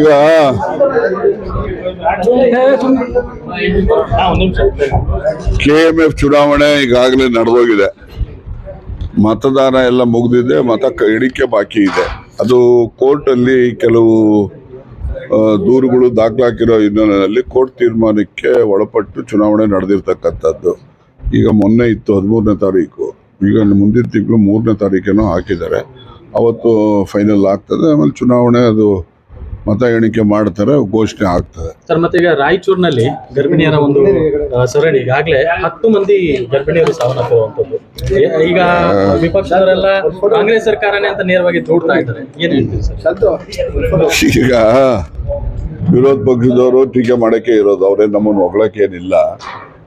ಈಗ ಎಫ್ ಚುನಾವಣೆ ಈಗಾಗಲೇ ನಡೆದೋಗಿದೆ. ಮತದಾನ ಎಲ್ಲ ಮುಗಿದಿದೆ, ಮತ ಎಣಿಕೆ ಬಾಕಿ ಇದೆ. ಅದು ಕೋರ್ಟಲ್ಲಿ ಕೆಲವು ದೂರುಗಳು ದಾಖಲಾಕಿರೋ ಹಿನ್ನೆಲೆಯಲ್ಲಿ ಕೋರ್ಟ್ ತೀರ್ಮಾನಕ್ಕೆ ಒಳಪಟ್ಟು ಚುನಾವಣೆ ನಡೆದಿರ್ತಕ್ಕಂಥದ್ದು. ಈಗ ಮೊನ್ನೆ ಇತ್ತು, ಹದಿಮೂರನೇ ತಾರೀಕು. ಈಗ ಮುಂದಿನ ತಿಂಗಳು ಮೂರನೇ ತಾರೀಕೇನೋ ಹಾಕಿದ್ದಾರೆ. ಅವತ್ತು ಫೈನಲ್ ಆಗ್ತದೆ, ಆಮೇಲೆ ಚುನಾವಣೆ ಅದು ಮತ ಎಣಿಕೆ ಮಾಡ್ತಾರೆ ಘೋಷಣೆ ಆಗ್ತದೆ. ಸರ್ ಮತ್ತೆ ಈಗ ರಾಯಚೂರಿನಲ್ಲಿ ಗರ್ಭಿಣಿಯರ ಒಂದು ಆ, ಸರಣಿ ಈಗಾಗಲೇ ಹತ್ತು ಮಂದಿ ಗರ್ಭಿಣಿಯರು ಸಾವನ್ನಪ್ಪುವಂಥದ್ದು. ಏ- ಈಗ ವಿಪಕ್ಷದವರೆಲ್ಲ ಕಾಂಗ್ರೆಸ್ ಸರ್ಕಾರನೇ ಅಂತ ನೇರವಾಗಿ ದೂಡ್ತಾ ಇದ್ದಾರೆ. ಏನ್ ಹೇಳ್ತೀವಿ ಸರ್? ಈಗ ವಿರೋಧ ಪಕ್ಷದವರು ಟೀಕೆ ಮಾಡಕ್ಕೆ ಇರೋದು ಅವರೇ ನಮ್ಮನ್ನು ಹೊಗಳಕ್ಕೆ ಏನಿಲ್ಲ.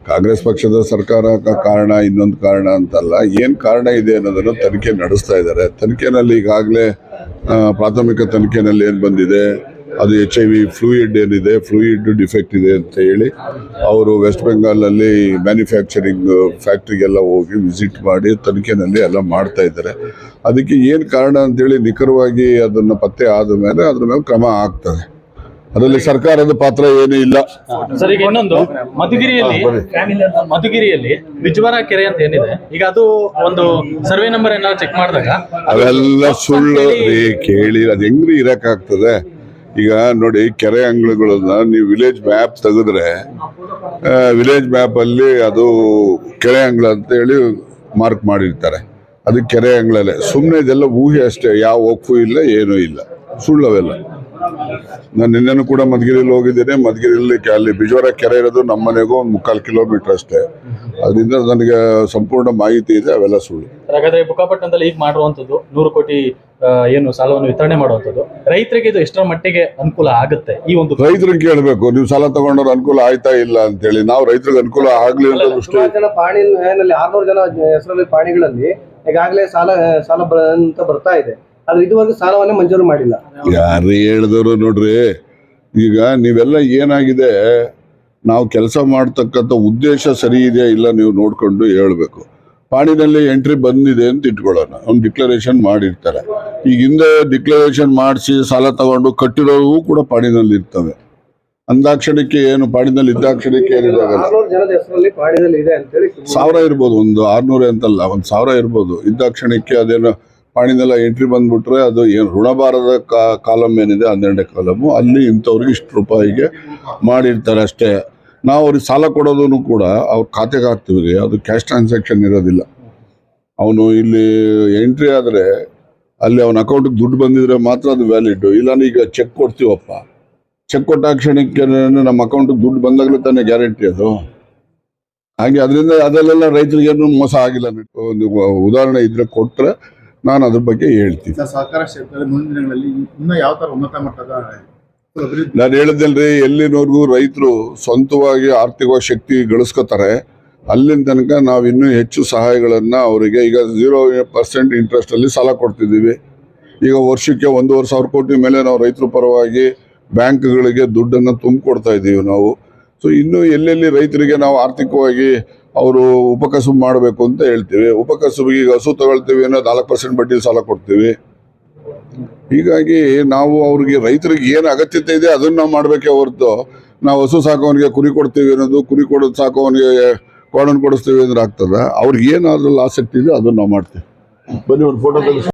ಕಾಂಗ್ರೆಸ್ ಪಕ್ಷದ ಸರ್ಕಾರ ಕ- ಕಾರಣ ಇನ್ನೊಂದು ಕಾರಣ ಅಂತಲ್ಲ ಏನು ಕಾರಣ ಇದೆ ಅನ್ನೋದನ್ನು ತನಿಖೆ ನಡೆಸ್ತಾ ಇದ್ದಾರೆ. ತನಿಖೆನಲ್ಲಿ ಈಗಾಗಲೇ ಆ, ಪ್ರಾಥಮಿಕ ತನಿಖೆನಲ್ಲಿ ಏನು ಬಂದಿದೆ? ಅದು ಎಚ್ ಐ ವಿ ಫ್ಲೂಯಿಡ್ ಏನಿದೆ ಫ್ಲೂಯಿಡ್ ಡಿಫೆಕ್ಟ್ ಇದೆ ಅಂತ ಹೇಳಿ ಅವರು ವೆಸ್ಟ್ ಬೆಂಗಾಲಲ್ಲಿ ಮ್ಯಾನುಫ್ಯಾಕ್ಚರಿಂಗ್ ಫ್ಯಾಕ್ಟ್ರಿಗೆಲ್ಲ ಹೋಗಿ ವಿಸಿಟ್ ಮಾಡಿ ತನಿಖೆನಲ್ಲಿ ಎಲ್ಲ ಮಾಡ್ತಾ ಇದ್ದಾರೆ. ಅದಕ್ಕೆ ಏನು ಕಾರಣ ಅಂತೇಳಿ ನಿಖರವಾಗಿ ಅದನ್ನು ಪತ್ತೆ ಆದ ಮೇಲೆ ಅದ್ರ ಮೇಲೆ ಕ್ರಮ ಆಗ್ತದೆ. ಅದರಲ್ಲಿ ಸರ್ಕಾರದ ಪಾತ್ರ ಏನೂ ಇಲ್ಲ. ಸರ್ ಈಗ ಇನ್ನೊಂದು ಮಧುಗಿರಿಯಲ್ಲಿ ಮಧುಗಿರಿಯಲ್ಲಿ ಬಿಜ್ವರ ಕೆರೆ ಅಂತ ಏನಿದೆ ಈಗ ಅದು ಒಂದು ಸರ್ವೆ ನಂಬರ್ ಏನಾದ್ರು ಚೆಕ್ ಮಾಡಿದಾಗ ಅವೆಲ್ಲ ಸುಳ್ಳು ಕೇಳಿ ಅದು ಹೆಂಗ್ರಿ ಇರಕ್ಕಾಗ್ತದೆ? ಈಗ ನೋಡಿ ಕೆರೆ ಅಂಗಳಗಳನ್ನ ನೀವು ವಿಲೇಜ್ ಮ್ಯಾಪ್ ತೆಗೆದ್ರೆ ವಿಲೇಜ್ ಮ್ಯಾಪ್ ಅಲ್ಲಿ ಅದು ಕೆರೆ ಅಂಗಳ ಅಂತ ಹೇಳಿ ಮಾರ್ಕ್ ಮಾಡಿರ್ತಾರೆ. ಅದು ಕೆರೆ ಅಂಗಳಲ್ಲೇ. ಸುಮ್ಮನೆ ಇದೆಲ್ಲ ಊಹೆ ಅಷ್ಟೇ. ಯಾವ ಒಪ್ಪು ಇಲ್ಲ, ಏನೂ ಇಲ್ಲ. ಸುಳ್ಳವೆಲ್ಲ. ನಾನು ನಿನ್ನೆನೂ ಕೂಡ ಮಧುಗಿರಿಲಿ ಹೋಗಿದ್ದೇನೆ. ಮಧುಗಿರಿಯಲ್ಲಿ ಅಲ್ಲಿ ಬಿಜೋರ ಕೆರೆ ಇರೋದು ನಮ್ಮ ಮನೆಗೂ ಒಂದು ಮುಕ್ಕಾಲು ಕಿಲೋಮೀಟರ್ ಅಷ್ಟೇ. ಅದರಿಂದ ನನಗೆ ಸಂಪೂರ್ಣ ಮಾಹಿತಿ ಇದೆ, ಅವೆಲ್ಲ ಸುಳ್ಳು. ಹಾಗಾದ್ರೆ ಬುಕ್ಕಾಪಟ್ಟಣದಲ್ಲಿ ಈಗ ಮಾಡಿರುವಂತದ್ದು ನೂರು ಕೋಟಿ ಏನು ಸಾಲವನ್ನು ವಿತರಣೆ ಮಾಡುವಂಥದ್ದು ರೈತರಿಗೆ ಇದು ಎಷ್ಟರ ಮಟ್ಟಿಗೆ ಅನುಕೂಲ ಆಗುತ್ತೆ ಈ ಒಂದು ರೈತರಿಗೆ ಕೇಳಬೇಕು ನೀವು ಸಾಲ ತಗೊಂಡವರು ಅನುಕೂಲ ಆಯ್ತಾ ಇಲ್ಲ ಅಂತೇಳಿ ನಾವು ರೈತರಿಗೆ ಅನುಕೂಲ ಆಗ್ಲಿ ಅಂತ ದೃಷ್ಟಿ ಜನ ಪಾಣಿ ಆರ್ನೂರು ಜನ ಹೆಸರಲ್ಲಿ ಪಾಣಿಗಳಲ್ಲಿ ಈಗಾಗಲೇ ಸಾಲ ಸಾಲ ಬ- ಅಂತ ಬರ್ತಾ ಇದೆ. ಆದ್ರೆ ಇದುವರೆಗೂ ಸಾಲವನ್ನೇ ಮಂಜೂರು ಮಾಡಿಲ್ಲ. ಯಾರು ಹೇಳಿದವರು ನೋಡ್ರಿ ಈಗ ನೀವೆಲ್ಲ ಏನಾಗಿದೆ ನಾವು ಕೆಲಸ ಮಾಡ್ತಕ್ಕಂಥ ಉದ್ದೇಶ ಸರಿ ಇದೆಯಾ ಇಲ್ಲ ನೀವು ನೋಡ್ಕೊಂಡು ಹೇಳ್ಬೇಕು. ಪಾಣಿನಲ್ಲಿ ಎಂಟ್ರಿ ಬಂದಿದೆ ಅಂತ ಇಟ್ಕೊಳ್ಳೋಣ. ಒಂದು ಡಿಕ್ಲರೇಷನ್ ಮಾಡಿರ್ತಾರೆ. ಈಗ ಹಿಂದೆ ಡಿಕ್ಲರೇಷನ್ ಮಾಡಿಸಿ ಸಾಲ ತಗೊಂಡು ಕಟ್ಟಿರೋವು ಕೂಡ ಪಾಣಿನಲ್ಲಿ ಇರ್ತವೆ. ಅಂದಾಕ್ಷಣಕ್ಕೆ ಏನು? ಪಾಡಿನಲ್ಲಿ ಇದ್ದಾಕ್ಷಣಕ್ಕೆ ಏನಿದಾಗಲ್ಲ ಸಾವಿರ ಇರ್ಬೋದು ಒಂದು ಆರ್ನೂರ ಅಂತಲ್ಲ ಒಂದು ಸಾವಿರ ಇರ್ಬೋದು. ಇದ್ದಾಕ್ಷಣಕ್ಕೆ ಅದೇನು ಪಾಣಿನೆಲ್ಲ ಎಂಟ್ರಿ ಬಂದ್ಬಿಟ್ರೆ ಅದು ಏನು ಋಣಭಾರದ ಕಾಲಮ್ ಏನಿದೆ ಹನ್ನೆರಡನೇ ಕಾಲಮು ಅಲ್ಲಿ ಇಂಥವ್ರಿಗೆ ಇಷ್ಟು ರೂಪಾಯಿಗೆ ಮಾಡಿರ್ತಾರೆ ಅಷ್ಟೇ. ನಾವು ಅವ್ರಿಗೆ ಸಾಲ ಕೊಡೋದನ್ನು ಕೂಡ ಅವ್ರ ಖಾತೆಗೆ ಹಾಕ್ತಿವಿ ಅದು ಕ್ಯಾಶ್ ಟ್ರಾನ್ಸಾಕ್ಷನ್ ಇರೋದಿಲ್ಲ. ಅವನು ಇಲ್ಲಿ ಎಂಟ್ರಿ ಆದರೆ ಅಲ್ಲಿ ಅವನ ಅಕೌಂಟಿಗೆ ದುಡ್ಡು ಬಂದಿದ್ರೆ ಮಾತ್ರ ಅದು ವ್ಯಾಲಿಡ್ ಇಲ್ಲ ಈಗ ಚೆಕ್ ಕೊಡ್ತೀವಪ್ಪ. ಚೆಕ್ ಕೊಟ್ಟ ಕ್ಷಣಕ್ಕೆ ನಮ್ಮ ಅಕೌಂಟಿಗೆ ದುಡ್ಡು ಬಂದಾಗಲೂ ತಾನೇ ಗ್ಯಾರಂಟಿ ಅದು. ಹಾಗೆ ಅದರಿಂದ ಅದಲ್ಲೆಲ್ಲ ರೈತರಿಗೇನು ಮೋಸ ಆಗಿಲ್ಲ. ಒಂದು ಉದಾಹರಣೆ ಇದ್ರೆ ಕೊಟ್ಟರೆ ನಾನು ಅದ್ರ ಬಗ್ಗೆ ಹೇಳ್ತೀನಿ. ಸಹಕಾರ ಕ್ಷೇತ್ರದಲ್ಲಿ ಮುಂದಿನ ದಿನಗಳಲ್ಲಿ ಇನ್ನೂ ಯಾವ ಥರ ಉನ್ನತ ಮಟ್ಟದ ನಾನು ಹೇಳಿದ್ದಲ್ರಿ ಎಲ್ಲಿನವರೆಗೂ ರೈತರು ಸ್ವಂತವಾಗಿ ಆರ್ಥಿಕವಾಗಿ ಶಕ್ತಿ ಗಳಿಸ್ಕೋತಾರೆ, ಅಲ್ಲಿನ ತನಕ ನಾವು ಇನ್ನೂ ಹೆಚ್ಚು ಸಹಾಯಗಳನ್ನು ಅವರಿಗೆ, ಈಗ ಝೀರೋ ಪರ್ಸೆಂಟ್ ಇಂಟ್ರೆಸ್ಟಲ್ಲಿ ಸಾಲ ಕೊಡ್ತಿದ್ದೀವಿ. ಈಗ ವರ್ಷಕ್ಕೆ ಒಂದೂವರೆ ಸಾವಿರ ಕೋಟಿ ಮೇಲೆ ನಾವು ರೈತರ ಪರವಾಗಿ ಬ್ಯಾಂಕ್ಗಳಿಗೆ ದುಡ್ಡನ್ನು ತುಂಬಿಕೊಡ್ತಾ ಇದ್ದೀವಿ ನಾವು. ಸೊ ಇನ್ನೂ ಎಲ್ಲೆಲ್ಲಿ ರೈತರಿಗೆ ನಾವು ಆರ್ಥಿಕವಾಗಿ ಅವರು ಉಪಕಸುಬು ಮಾಡಬೇಕು ಅಂತ ಹೇಳ್ತೀವಿ. ಉಪಕಸುಬಿಗೆ ಈಗ ಹಸು ತಗೊಳ್ತೀವಿ ಅನ್ನೋ ನಾಲ್ಕು ಪರ್ಸೆಂಟ್ ಬಡ್ಡಿ ಸಾಲ ಕೊಡ್ತೀವಿ. ಹೀಗಾಗಿ ನಾವು ಅವ್ರಿಗೆ ರೈತರಿಗೆ ಏನು ಅಗತ್ಯತೆ ಇದೆ ಅದನ್ನು ನಾವು ಮಾಡಬೇಕೇ ಹೊರತು ನಾವು ಹಸು ಸಾಕೋವನಿಗೆ ಕುರಿ ಕೊಡ್ತೀವಿ ಅನ್ನೋದು, ಕುರಿ ಕೊಡೋದು ಸಾಕೋವನಿಗೆ ಕೋಣನ್ ಕೊಡಿಸ್ತೀವಿ ಅಂದ್ರೆ ಆಗ್ತದೆ ಅವ್ರಿಗೆ ಏನು ಅದ್ರಲ್ಲಿ ಆಸಕ್ತಿ ಇದೆ ಅದನ್ನು ನಾವು ಮಾಡ್ತೀವಿ. ಬನ್ನಿ ಒಂದು ಫೋಟೋ ತೆಗೆಸಿ.